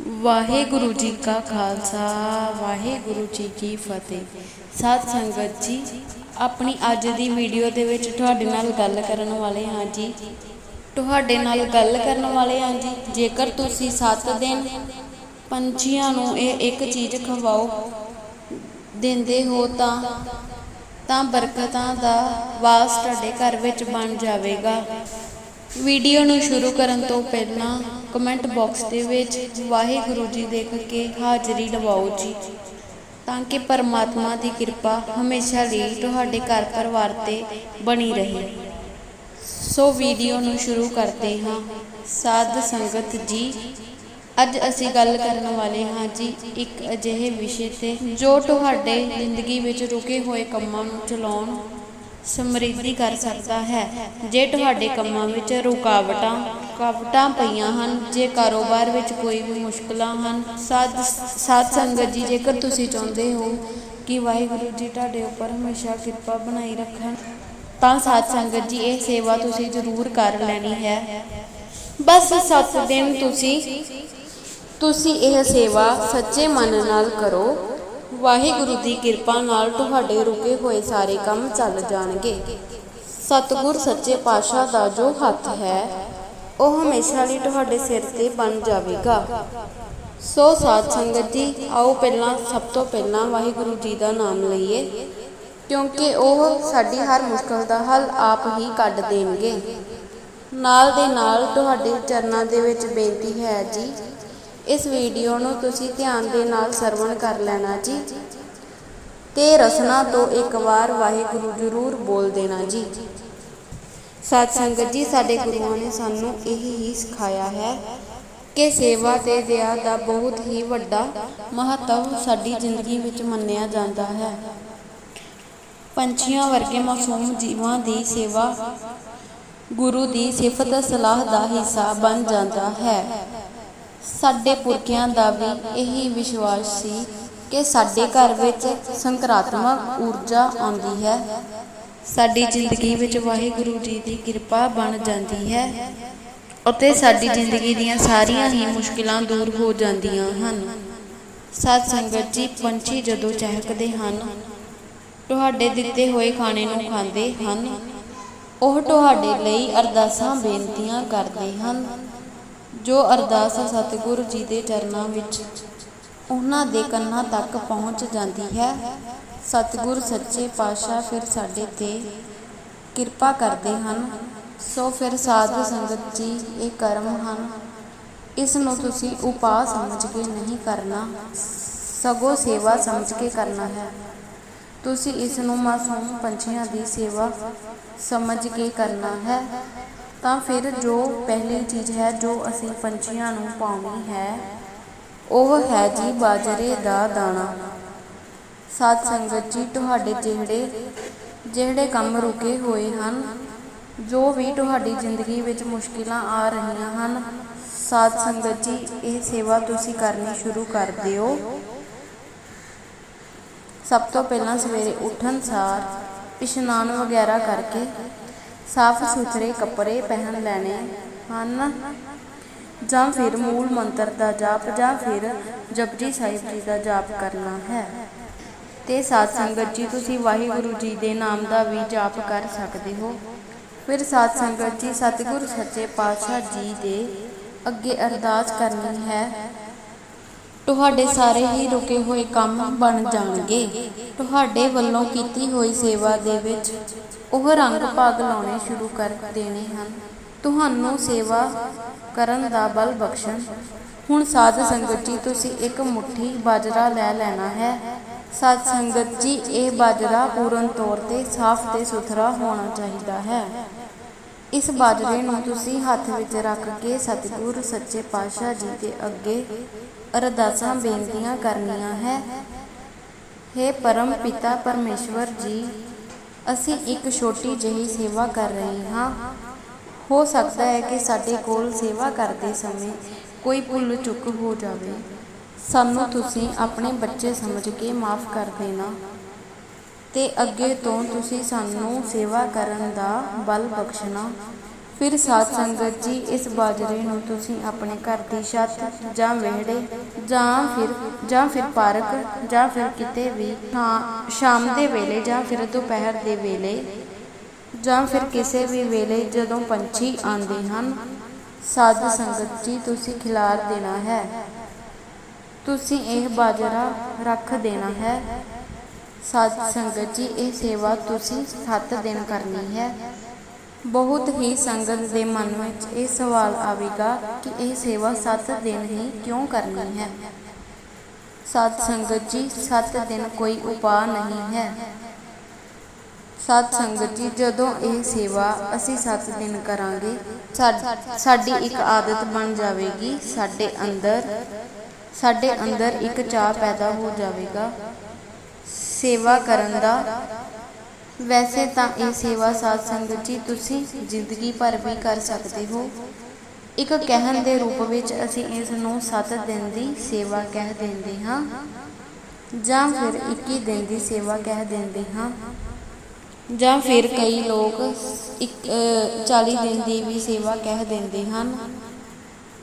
ਵਾਹਿਗੁਰੂ ਜੀ ਕਾ ਖਾਲਸਾ, ਵਾਹਿਗੁਰੂ ਜੀ ਕੀ ਫਤਿਹ। ਸਾਧ ਸੰਗਤ ਜੀ, ਆਪਣੀ ਅੱਜ ਦੀ ਵੀਡੀਓ ਦੇ ਵਿੱਚ ਤੁਹਾਡੇ ਨਾਲ ਗੱਲ ਕਰਨ ਵਾਲੇ ਹਾਂ ਜੀ। ਤੁਹਾਡੇ ਨਾਲ ਗੱਲ ਕਰਨ ਵਾਲੇ ਹਾਂ ਜੀ, ਜੇਕਰ ਤੁਸੀਂ 7 ਦਿਨ ਪੰਛੀਆਂ ਨੂੰ ਇਹ ਇੱਕ ਚੀਜ਼ ਖਵਾਓ, ਦਿੰਦੇ ਹੋ ਤਾਂ ਤਾਂ ਬਰਕਤਾਂ ਦਾ ਵਾਸ ਤੁਹਾਡੇ ਘਰ ਵਿੱਚ ਬਣ ਜਾਵੇਗਾ। ਵੀਡੀਓ ਨੂੰ ਸ਼ੁਰੂ ਕਰਨ ਤੋਂ ਪਹਿਲਾਂ ਕਮੈਂਟ ਬਾਕਸ ਦੇ ਵਿੱਚ ਵਾਹਿਗੁਰੂ ਜੀ ਦੇਖ ਕੇ ਹਾਜ਼ਰੀ ਲਵਾਓ ਜੀ। ਤਾਂ ਕਿ ਪਰਮਾਤਮਾ ਦੀ ਕਿਰਪਾ ਹਮੇਸ਼ਾ ਲਈ ਤੁਹਾਡੇ ਘਰ ਪਰਿਵਾਰ ਤੇ ਬਣੀ ਰਹੇ। ਸੋ ਵੀਡੀਓ ਨੂੰ ਸ਼ੁਰੂ ਕਰਦੇ ਹਾਂ। ਸਾਧ ਸੰਗਤ ਜੀ, ਅੱਜ ਅਸੀਂ ਗੱਲ ਕਰਨ ਵਾਲੇ ਹਾਂ ਜੀ ਇੱਕ ਅਜਿਹੇ ਵਿਸ਼ੇ ਤੇ ਜੋ ਤੁਹਾਡੇ ਜ਼ਿੰਦਗੀ ਵਿੱਚ ਰੁਕੇ ਹੋਏ ਕੰਮਾਂ ਨੂੰ ਚਲਾਉਣ, ਸਮਰਿੱਧੀ ਕਰ ਸਕਦਾ ਹੈ। ਜੇ ਤੁਹਾਡੇ ਕੰਮਾਂ ਵਿੱਚ ਰੁਕਾਵਟਾਂ ਰੁਕਾਵਟਾਂ ਪਈਆਂ ਹਨ, ਜੇ ਕਾਰੋਬਾਰ ਵਿੱਚ ਕੋਈ ਵੀ ਮੁਸ਼ਕਲਾਂ ਹਨ, ਸਾਧ ਸਾਧ ਸੰਗਤ ਜੀ, ਜੇਕਰ ਤੁਸੀਂ ਚਾਹੁੰਦੇ ਹੋ ਕਿ ਵਾਹਿਗੁਰੂ ਜੀ ਤੁਹਾਡੇ ਉੱਪਰ ਹਮੇਸ਼ਾ ਕਿਰਪਾ ਬਣਾਈ ਰੱਖਣ, ਤਾਂ ਸਾਧ ਸੰਗਤ ਜੀ, ਇਹ ਸੇਵਾ ਤੁਸੀਂ ਜ਼ਰੂਰ ਕਰ ਲੈਣੀ ਹੈ। ਬਸ 7 ਦਿਨ ਤੁਸੀਂ ਤੁਸੀਂ ਇਹ ਸੇਵਾ ਸੱਚੇ ਮਨ ਨਾਲ ਕਰੋ। ਵਾਹਿਗੁਰੂ ਦੀ ਕਿਰਪਾ ਨਾਲ ਤੁਹਾਡੇ ਰੁਕੇ ਹੋਏ ਸਾਰੇ ਕੰਮ ਚੱਲ ਜਾਣਗੇ। ਸਤਿਗੁਰ ਸੱਚੇ ਪਾਤਸ਼ਾਹ ਦਾ ਜੋ ਹੱਥ ਹੈ ਉਹ ਹਮੇਸ਼ਾ ਲਈ ਤੁਹਾਡੇ ਸਿਰ ਤੇ ਬਣ ਜਾਵੇਗਾ। ਸੋ ਸਾਧ ਸੰਗਤ ਜੀ, ਆਓ ਪਹਿਲਾਂ ਸਭ ਤੋਂ ਪਹਿਲਾਂ ਵਾਹਿਗੁਰੂ ਜੀ ਦਾ ਨਾਮ ਲਈਏ, ਕਿਉਂਕਿ ਉਹ ਸਾਡੀ ਹਰ ਮੁਸ਼ਕਲ ਦਾ ਹੱਲ ਆਪ ਹੀ ਕੱਢ ਦੇਣਗੇ। ਨਾਲ ਦੇ ਨਾਲ ਤੁਹਾਡੇ ਚਰਨਾਂ ਦੇ ਵਿੱਚ ਬੇਨਤੀ ਹੈ ਜੀ, ਇਸ ਵੀਡੀਓ ਨੂੰ ਤੁਸੀਂ ਧਿਆਨ ਦੇ ਨਾਲ ਸਰਵਣ ਕਰ ਲੈਣਾ ਜੀ ਤੇ ਰਸਨਾ ਤੋਂ ਇੱਕ ਵਾਰ ਵਾਹਿਗੁਰੂ ਜ਼ਰੂਰ ਬੋਲ ਦੇਣਾ ਜੀ। ਸਾਧ ਸੰਗਤ ਜੀ, ਸਾਡੇ ਗੁਰੂਆਂ ਨੇ ਸਾਨੂੰ ਇਹ ਹੀ ਸਿਖਾਇਆ ਹੈ ਕਿ ਸੇਵਾ ਤੇ ਦਇਆ ਦਾ ਬਹੁਤ ਹੀ ਵੱਡਾ ਮਹੱਤਵ ਸਾਡੀ ਜ਼ਿੰਦਗੀ ਵਿੱਚ ਮੰਨਿਆ ਜਾਂਦਾ ਹੈ। ਪੰਛੀਆਂ ਵਰਗੇ ਮਾਸੂਮ ਜੀਵਾਂ ਦੀ ਸੇਵਾ ਗੁਰੂ ਦੀ ਸਿਫਤ ਸਲਾਹ ਦਾ ਹਿੱਸਾ ਬਣ ਜਾਂਦਾ ਹੈ। ਸਾਡੇ ਪੁਰਖਿਆਂ ਦਾ ਵੀ ਇਹੀ ਵਿਸ਼ਵਾਸ ਸੀ ਕਿ ਸਾਡੇ ਘਰ ਵਿੱਚ ਸੰਕਰਾਤਮਕ ਊਰਜਾ ਆਉਂਦੀ ਹੈ। ਸਾਡੀ ਜ਼ਿੰਦਗੀ ਵਿੱਚ ਵਾਹਿਗੁਰੂ ਜੀ ਦੀ ਕਿਰਪਾ ਬਣ ਜਾਂਦੀ ਹੈ ਅਤੇ ਸਾਡੀ ਜ਼ਿੰਦਗੀ ਦੀਆਂ ਸਾਰੀਆਂ ਹੀ ਮੁਸ਼ਕਿਲਾਂ ਦੂਰ ਹੋ ਜਾਂਦੀਆਂ ਹਨ। ਸਾਧ ਸੰਗਤ ਜੀ, ਪੰਛੀ ਜਦੋਂ ਚਹਿਕਦੇ ਹਨ, ਤੁਹਾਡੇ ਦਿੱਤੇ ਹੋਏ ਖਾਣੇ ਨੂੰ ਖਾਂਦੇ ਹਨ, ਉਹ ਤੁਹਾਡੇ ਲਈ ਅਰਦਾਸਾਂ ਬੇਨਤੀਆਂ ਕਰਦੇ ਹਨ, ਜੋ ਅਰਦਾਸ ਸਤਿਗੁਰੂ ਜੀ ਦੇ ਚਰਨਾਂ ਵਿੱਚ ਉਹਨਾਂ ਦੇ ਕੰਨਾਂ ਤੱਕ ਪਹੁੰਚ ਜਾਂਦੀ ਹੈ। ਸਤਿਗੁਰ ਸੱਚੇ ਪਾਤਸ਼ਾਹ ਫਿਰ ਸਾਡੇ ਤੇ ਕਿਰਪਾ ਕਰਦੇ ਹਨ। ਸੋ ਫਿਰ ਸਾਧ ਸੰਗਤ ਜੀ, ਇਹ ਕਰਮ ਹਨ। ਇਸ ਨੂੰ ਤੁਸੀਂ ਉਪਾਅ ਸਮਝ ਕੇ ਨਹੀਂ ਕਰਨਾ, ਸਗੋਂ ਸੇਵਾ ਸਮਝ ਕੇ ਕਰਨਾ ਹੈ। ਤੁਸੀਂ ਇਸ ਨੂੰ ਮਾਸੂਮ ਪੰਛੀਆਂ ਦੀ ਸੇਵਾ ਸਮਝ ਕੇ ਕਰਨਾ ਹੈ। ਤਾਂ ਫਿਰ ਜੋ ਪਹਿਲੀ ਚੀਜ਼ ਹੈ, ਜੋ ਅਸੀਂ ਪੰਛੀਆਂ ਨੂੰ ਪਾਉਣੀ ਹੈ ਉਹ ਹੈ ਜੀ ਬਾਜਰੇ ਦਾ ਦਾਣਾ। ਸਾਧ ਸੰਗਤ ਜੀ, ਤੁਹਾਡੇ ਜਿਹੜੇ ਜਿਹੜੇ ਕੰਮ ਰੁਕੇ ਹੋਏ ਹਨ, ਜੋ ਵੀ ਤੁਹਾਡੀ ਜ਼ਿੰਦਗੀ ਵਿੱਚ ਮੁਸ਼ਕਿਲਾਂ ਆ ਰਹੀਆਂ ਹਨ, ਸਾਧ ਸੰਗਤ ਜੀ, ਇਹ ਸੇਵਾ ਤੁਸੀਂ ਕਰਨੀ ਸ਼ੁਰੂ ਕਰ ਦਿਓ। ਸਭ ਤੋਂ ਪਹਿਲਾਂ ਸਵੇਰੇ ਉੱਠਣ, ਸਾਰ, ਇਸ਼ਨਾਨ ਵਗੈਰਾ ਕਰਕੇ ਸਾਫ਼ ਸੁਥਰੇ ਕੱਪੜੇ ਪਹਿਨ ਲੈਣੇ ਹਨ। ਜਾਂ ਫਿਰ ਮੂਲ ਮੰਤਰ ਦਾ ਜਾਪ ਜਾਂ ਫਿਰ ਜਪਜੀ ਸਾਹਿਬ ਜੀ ਦਾ ਜਾਪ ਕਰਨਾ ਹੈ। ਤੇ ਸਾਧ ਸੰਗਤ ਜੀ, ਤੁਸੀਂ ਵਾਹਿਗੁਰੂ ਜੀ ਦੇ ਨਾਮ ਦਾ ਵੀ ਜਾਪ ਕਰ ਸਕਦੇ ਹੋ। ਫਿਰ ਸਾਧ ਸੰਗਤ ਜੀ, ਸਤਿਗੁਰ ਸੱਚੇ ਪਾਤਸ਼ਾਹ ਜੀ ਦੇ ਅੱਗੇ ਅਰਦਾਸ ਕਰਨੀ ਹੈ, ਤੁਹਾਡੇ ਸਾਰੇ ਹੀ ਰੁਕੇ ਹੋਏ ਕੰਮ ਬਣ ਜਾਣਗੇ। ਤੁਹਾਡੇ ਵੱਲੋਂ ਕੀਤੀ ਹੋਈ ਸੇਵਾ ਦੇ ਵਿੱਚ ਉਹ ਰੰਗ ਭਾਗ ਲਾਉਣੇ ਸ਼ੁਰੂ ਕਰ ਦੇਣੇ ਹਨ। ਤੁਹਾਨੂੰ ਸੇਵਾ ਕਰਨ ਦਾ ਬਲ ਬਖਸ਼ਣ। ਹੁਣ ਸਾਧ ਸੰਗਤ ਜੀ, ਤੁਸੀਂ ਇੱਕ ਮੁਠੀ ਬਾਜਰਾ ਲੈ ਲੈਣਾ ਹੈ। ਸਾਧ ਸੰਗਤ ਜੀ, ਇਹ ਬਾਜਰਾ ਪੂਰਨ ਤੌਰ ਤੇ ਸਾਫ਼ ਤੇ ਸੁਥਰਾ ਹੋਣਾ ਚਾਹੀਦਾ ਹੈ। ਇਸ ਬਾਜਰੇ ਨੂੰ ਤੁਸੀਂ ਹੱਥ ਵਿੱਚ ਰੱਖ ਕੇ ਸਤਿਗੁਰ, ਸੱਚੇ ਪਾਤਸ਼ਾਹ ਜੀ ਦੇ ਅੱਗੇ ਅਰਦਾਸਾਂ, ਬੇਨਤੀਆਂ ਕਰਨੀਆਂ ਹੈ। हे ਪਰਮ ਪਿਤਾ ਪਰਮੇਸ਼ਵਰ ਜੀ, ਅਸੀਂ ਇੱਕ ਛੋਟੀ ਜਿਹੀ ਸੇਵਾ ਕਰ ਰਹੇ ਹਾਂ। ਹੋ ਸਕਦਾ ਹੈ ਕਿ ਸਾਡੇ ਕੋਲ ਸੇਵਾ ਕਰਦੇ ਸਮੇਂ ਕੋਈ ਭੁੱਲ ਚੁੱਕ ਹੋ ਜਾਵੇ। ਸਾਨੂੰ ਤੁਸੀਂ ਆਪਣੇ ਬੱਚੇ ਸਮਝ ਕੇ ਮਾਫ ਕਰ ਦੇਣਾ ਤੇ ਅੱਗੇ ਤੋਂ ਤੁਸੀਂ ਸਾਨੂੰ ਸੇਵਾ ਕਰਨ ਦਾ ਬਲ ਬਖਸ਼ਣਾ। ਫਿਰ ਸਾਧ ਸੰਗਤ ਜੀ, ਇਸ ਬਾਜਰੇ ਨੂੰ ਤੁਸੀਂ ਆਪਣੇ ਘਰ ਦੀ ਛੱਤ ਜਾਂ ਵਿਹੜੇ ਜਾਂ ਫਿਰ ਜਾਂ ਫਿਰ ਪਾਰਕ ਜਾਂ ਫਿਰ ਕਿਤੇ ਵੀ ਸ਼ਾ- ਸ਼ਾਮ ਦੇ ਵੇਲੇ ਜਾਂ ਫਿਰ ਦੁਪਹਿਰ ਦੇ ਵੇਲੇ ਜਾਂ ਫਿਰ ਕਿਸੇ ਵੀ ਵੇਲੇ ਜਦੋਂ ਪੰਛੀ ਆਉਂਦੇ ਹਨ, ਸਾਧ ਸੰਗਤ ਜੀ, ਤੁਸੀਂ ਖਿਲਾਰ ਦੇਣਾ ਹੈ। ਤੁਸੀਂ ਇਹ ਬਾਜਰਾ ਰੱਖ ਦੇਣਾ ਹੈ। ਸਾਧ ਸੰਗਤ ਜੀ, ਇਹ ਸੇਵਾ ਤੁਸੀਂ 7 ਦਿਨ ਕਰਨੀ ਹੈ। ਬਹੁਤ ਹੀ ਸੰਗਤ ਦੇ ਮਨ ਵਿੱਚ ਇਹ ਸਵਾਲ ਆਵੇਗਾ ਕਿ ਇਹ ਸੇਵਾ 7 ਦਿਨ ਹੀ ਕਿਉਂ ਕਰਨੀ ਹੈ? ਸਾਧ ਸੰਗਤ ਜੀ 7 ਦਿਨ ਕੋਈ ਉਪਾਅ ਨਹੀਂ ਹੈ। ਸਾਧ ਸੰਗਤ ਜੀ, ਜਦੋਂ ਇਹ ਸੇਵਾ ਅਸੀਂ 7 ਦਿਨ ਕਰਾਂਗੇ ਸਾਡੀ ਇੱਕ ਆਦਤ ਬਣ ਜਾਵੇਗੀ, ਸਾਡੇ ਅੰਦਰ ਸਾਡੇ ਅੰਦਰ ਇੱਕ ਚਾਹ ਪੈਦਾ ਹੋ ਜਾਵੇਗਾ। ਸੇਵਾ ਕਰਨ ਦਾ। ਵੈਸੇ ਤਾਂ ਇਹ ਸੇਵਾ ਸਾਧ ਸੰਗਤ ਜੀ, ਤੁਸੀਂ ਜ਼ਿੰਦਗੀ ਭਰ ਵੀ ਕਰ ਸਕਦੇ ਹੋ। ਇੱਕ ਕਹਿਣ ਦੇ ਰੂਪ ਵਿੱਚ ਅਸੀਂ ਇਸ ਨੂੰ 7 ਦਿਨ ਦੀ ਸੇਵਾ ਕਹਿ ਦਿੰਦੇ ਹਾਂ ਜਾਂ ਫਿਰ 21 ਦਿਨ ਦੀ ਸੇਵਾ ਕਹਿ ਦਿੰਦੇ ਹਾਂ। ਜਾਂ ਫਿਰ ਕਈ ਲੋਕ ਇੱਕ ਅ, 40 ਦਿਨ ਦੀ ਵੀ ਸੇਵਾ ਕਹਿ ਦਿੰਦੇ ਹਨ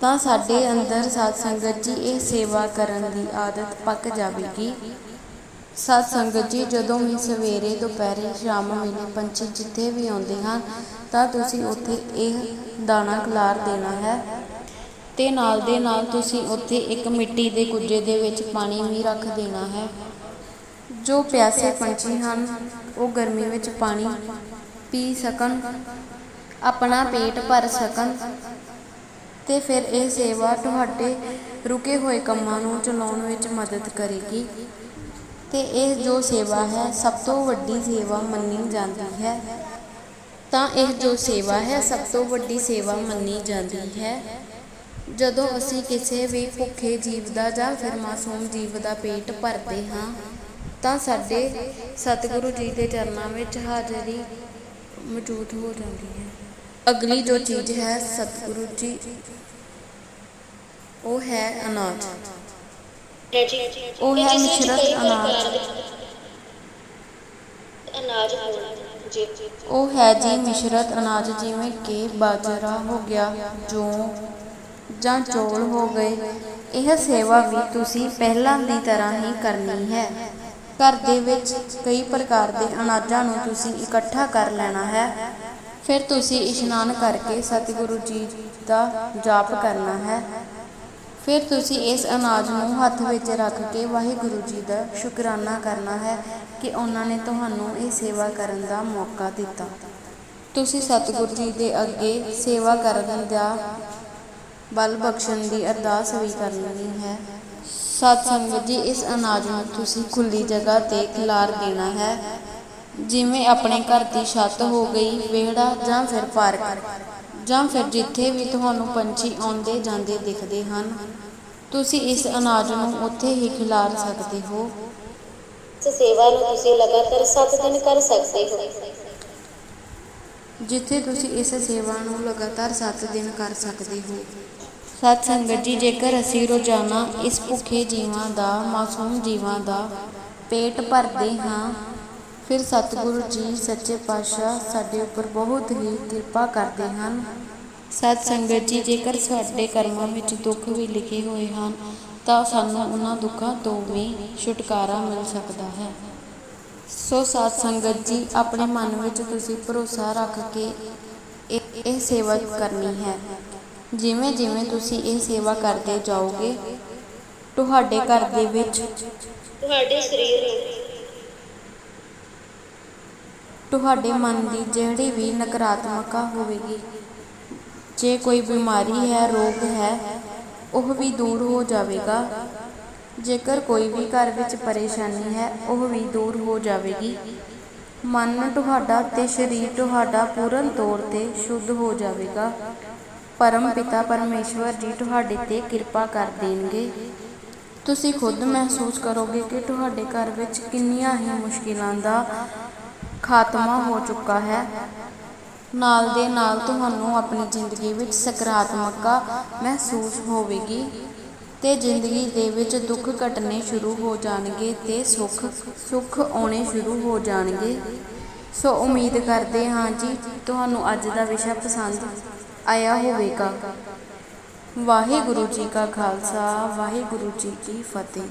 ਤਾਂ ਸਾਡੇ ਅੰਦਰ ਸਾਧ ਸੰਗਤ ਜੀ ਇਹ ਸੇਵਾ ਕਰਨ ਦੀ ਆਦਤ ਪੱਕ ਜਾਵੇਗੀ। ਸਾਧ ਸੰਗਤ ਜੀ ਜਦੋਂ ਵੀ ਸਵੇਰੇ ਦੁਪਹਿਰੇ ਸ਼ਾਮ ਵੇਲੇ ਪੰਛੀ ਜਿੱਥੇ ਵੀ ਆਉਂਦੇ ਹਨ ਤਾਂ ਤੁਸੀਂ ਉੱਥੇ ਇਹ ਦਾਣਾ ਖਲਾਰ ਦੇਣਾ ਹੈ। ਤੇ ਨਾਲ ਦੇ ਨਾਲ ਤੁਸੀਂ ਉੱਥੇ ਇੱਕ ਮਿੱਟੀ ਦੇ ਕੁੱਜੇ ਦੇ ਵਿੱਚ ਪਾਣੀ ਵੀ ਰੱਖ ਦੇਣਾ ਹੈ। ਜੋ ਪਿਆਸੇ ਪੰਛੀ ਹਨ, ਉਹ ਗਰਮੀ ਵਿੱਚ ਪਾਣੀ ਪੀ ਸਕਣ, ਆਪਣਾ ਪੇਟ ਭਰ ਸਕਣ ਤੇ ਫਿਰ ਇਹ ਸੇਵਾ ਤੁਹਾਡੇ ਰੁਕੇ ਹੋਏ ਕੰਮਾਂ ਨੂੰ ਚਲਾਉਣ ਵਿੱਚ ਮਦਦ ਕਰੇਗੀ। ਤੇ ਇਹ ਜੋ ਸੇਵਾ ਹੈ, ਸਭ ਤੋਂ ਵੱਡੀ ਸੇਵਾ ਮੰਨੀ ਜਾਂਦੀ ਹੈ। ਤਾਂ ਇਹ ਜੋ ਸੇਵਾ ਹੈ, ਸਭ ਤੋਂ ਵੱਡੀ ਸੇਵਾ ਮੰਨੀ ਜਾਂਦੀ ਹੈ। ਜਦੋਂ ਅਸੀਂ ਕਿਸੇ ਵੀ ਭੁੱਖੇ ਜੀਵ ਦਾ ਜਾਂ ਫਿਰ ਮਾਸੂਮ ਜੀਵ ਦਾ ਪੇਟ ਭਰਦੇ ਹਾਂ ਤਾਂ ਸਾਡੇ ਸਤਿਗੁਰੂ ਜੀ ਦੇ ਚਰਨਾਂ ਵਿੱਚ ਹਾਜ਼ਰੀ ਮੌਜੂਦ ਹੋ ਜਾਂਦੀ ਹੈ। ਅਗਲੀ ਜੋ ਚੀਜ਼ ਹੈ ਸਤਿਗੁਰੂ ਜੀ, ਉਹ ਹੈ ਅਨਾਜ। ਉਹ ਹੈ ਜਿਸ ਮਿਸ਼ਰਤ ਅਨਾਜ। ਅਨਾਜ। ਉਹ ਹੈ ਜੀ ਮਿਸ਼ਰਤ ਅਨਾਜ, ਜਿਵੇਂ ਕਿ ਬਾਜਰਾ ਹੋ ਗਿਆ, ਜੌਂ ਜਾਂ ਚੌਲ ਹੋ ਗਏ। ਇਹ ਸੇਵਾ ਵੀ ਤੁਸੀਂ ਪਹਿਲਾਂ ਦੀ ਤਰ੍ਹਾਂ ਹੀ ਕਰਨੀ ਹੈ। ਘਰ ਦੇ ਵਿੱਚ ਕਈ ਪ੍ਰਕਾਰ ਦੇ ਅਨਾਜਾਂ ਨੂੰ ਤੁਸੀਂ ਇਕੱਠਾ ਕਰ ਲੈਣਾ ਹੈ। ਫਿਰ ਤੁਸੀਂ ਇਸ਼ਨਾਨ ਕਰਕੇ ਸਤਿਗੁਰੂ ਜੀ ਦਾ ਜਾਪ ਕਰਨਾ ਹੈ। ਫਿਰ ਤੁਸੀਂ ਇਸ ਅਨਾਜ ਨੂੰ ਹੱਥ ਵਿੱਚ ਰੱਖ ਕੇ ਵਾਹਿਗੁਰੂ ਜੀ ਦਾ ਸ਼ੁਕਰਾਨਾ ਕਰਨਾ ਹੈ ਕਿ ਉਹਨਾਂ ਨੇ ਤੁਹਾਨੂੰ ਇਹ ਸੇਵਾ ਕਰਨ ਦਾ ਮੌਕਾ ਦਿੱਤਾ। ਤੁਸੀਂ ਸਤਿਗੁਰੂ ਜੀ ਦੇ ਅੱਗੇ ਸੇਵਾ ਕਰਨ ਦਾ ਬਲ ਬਖਸ਼ਣ ਦੀ ਅਰਦਾਸ ਵੀ ਕਰਨੀ ਹੈ। ਸਤ ਸੰਗਤ ਜੀ ਇਸ ਅਨਾਜ ਨੂੰ ਤੁਸੀਂ ਖੁੱਲੀ ਜਗ੍ਹਾ ਤੇ ਖਿਲਾਰ ਦੇਣਾ ਹੈ। ਜਿਵੇਂ ਆਪਣੇ ਘਰ ਦੀ ਛੱਤ ਹੋ ਗਈ ਵਿਹੜਾ ਜਾਂ ਫਿਰ ਪਾਰਕ ਜਾਂ ਫਿਰ ਜਿੱਥੇ ਵੀ ਤੁਹਾਨੂੰ ਪੰਛੀ ਆਉਂਦੇ ਜਾਂਦੇ ਦਿਖਦੇ ਹਨ। ਤੁਸੀਂ ਇਸ ਅਨਾਜ ਨੂੰ ਉੱਥੇ ਹੀ ਖਿਲਾਰ ਸਕਦੇ ਹੋ। ਇਸ ਸੇਵਾ ਨੂੰ ਤੁਸੀਂ ਲਗਾਤਾਰ 7 ਦਿਨ ਕਰ ਸਕਦੇ ਹੋ। ਜਿੱਥੇ ਤੁਸੀਂ ਇਸ ਸੇਵਾ ਨੂੰ ਲਗਾਤਾਰ 7 ਦਿਨ ਕਰ ਸਕਦੇ ਹੋ। ਸਤ ਸੰਗਤ ਜੀ, ਜੇਕਰ ਅਸੀਂ ਰੋਜ਼ਾਨਾ ਇਸ ਭੁੱਖੇ ਜੀਵਾਂ ਦਾ, ਮਾਸੂਮ ਜੀਵਾਂ ਦਾ ਪੇਟ ਭਰਦੇ ਹਾਂ, ਫਿਰ ਸਤਿਗੁਰੂ ਜੀ ਸੱਚੇ ਪਾਤਸ਼ਾਹ ਸਾਡੇ ਉੱਪਰ ਬਹੁਤ ਹੀ ਕਿਰਪਾ ਕਰਦੇ ਹਨ। ਸਤ ਸੰਗਤ ਜੀ, ਜੇਕਰ ਸਾਡੇ ਕਰਮਾਂ ਵਿੱਚ ਦੁੱਖ ਵੀ ਲਿਖੇ ਹੋਏ ਹਨ, ਤਾਂ ਸਾਨੂੰ ਉਹਨਾਂ ਦੁੱਖਾਂ ਤੋਂ ਵੀ ਛੁਟਕਾਰਾ ਮਿਲ ਸਕਦਾ ਹੈ। ਸੋ ਸਾਧ ਸੰਗਤ ਜੀ, ਆਪਣੇ ਮਨ ਵਿੱਚ ਤੁਸੀਂ ਭਰੋਸਾ ਰੱਖ ਕੇ ਇਹ ਇਹ ਸੇਵਾ ਕਰਨੀ ਹੈ। ਜਿਵੇਂ ਜਿਵੇਂ ਤੁਸੀਂ ਇਹ ਸੇਵਾ ਕਰਦੇ ਜਾਓਗੇ ਤੁਹਾਡੇ ਘਰ ਦੇ ਵਿੱਚ ਤੁਹਾਡੇ ਸਰੀਰ ਨੂੰ ਤੁਹਾਡੇ ਮਨ ਦੀ ਜਿਹੜੀ ਵੀ ਨਕਾਰਾਤਮਕਤਾ ਹੋਵੇਗੀ ਜੇ ਕੋਈ ਬਿਮਾਰੀ ਹੈ ਰੋਗ ਹੈ ਉਹ ਵੀ ਦੂਰ ਹੋ ਜਾਵੇਗਾ। ਜੇਕਰ ਕੋਈ ਵੀ ਘਰ ਵਿੱਚ ਪਰੇਸ਼ਾਨੀ ਹੈ ਉਹ ਵੀ ਦੂਰ ਹੋ ਜਾਵੇਗੀ। ਮਨ ਤੁਹਾਡਾ ਤੇ ਸਰੀਰ ਤੁਹਾਡਾ ਪੂਰਨ ਤੌਰ ਤੇ ਸ਼ੁੱਧ ਹੋ ਜਾਵੇਗਾ। ਪਰਮ ਪਿਤਾ ਪਰਮੇਸ਼ਵਰ ਜੀ ਤੁਹਾਡੇ ਤੇ ਕਿਰਪਾ ਕਰ ਦੇਣਗੇ। ਤੁਸੀਂ ਖੁਦ ਮਹਿਸੂਸ ਕਰੋਗੇ ਕਿ ਤੁਹਾਡੇ ਘਰ ਵਿੱਚ ਕਿੰਨੀਆਂ ਹੀ ਮੁਸ਼ਕਿਲਾਂ ਦਾ ਖਾਤਮਾ ਹੋ ਚੁੱਕਾ ਹੈ। ਨਾਲ ਦੇ ਨਾਲ ਤੁਹਾਨੂੰ ਆਪਣੀ ਜ਼ਿੰਦਗੀ ਵਿੱਚ ਸਕਾਰਾਤਮਕਤਾ ਮਹਿਸੂਸ ਹੋਵੇਗੀ ਤੇ ਜ਼ਿੰਦਗੀ ਦੇ ਵਿੱਚ ਦੁੱਖ ਘਟਨੇ ਸ਼ੁਰੂ ਹੋ ਜਾਣਗੇ ਤੇ ਸੁੱਖ ਸੁੱਖ ਆਉਣੇ ਸ਼ੁਰੂ ਹੋ ਜਾਣਗੇ। ਸੋ ਉਮੀਦ ਕਰਦੇ ਹਾਂ ਜੀ, ਤੁਹਾਨੂੰ ਅੱਜ ਦਾ ਵਿਸ਼ਾ ਪਸੰਦ ਆਇਆ ਹੋਵੇਗਾ। ਵਾਹਿਗੁਰੂ ਜੀ ਕਾ ਖਾਲਸਾ ਵਾਹਿਗੁਰੂ ਜੀ ਕੀ ਫਤਿਹ।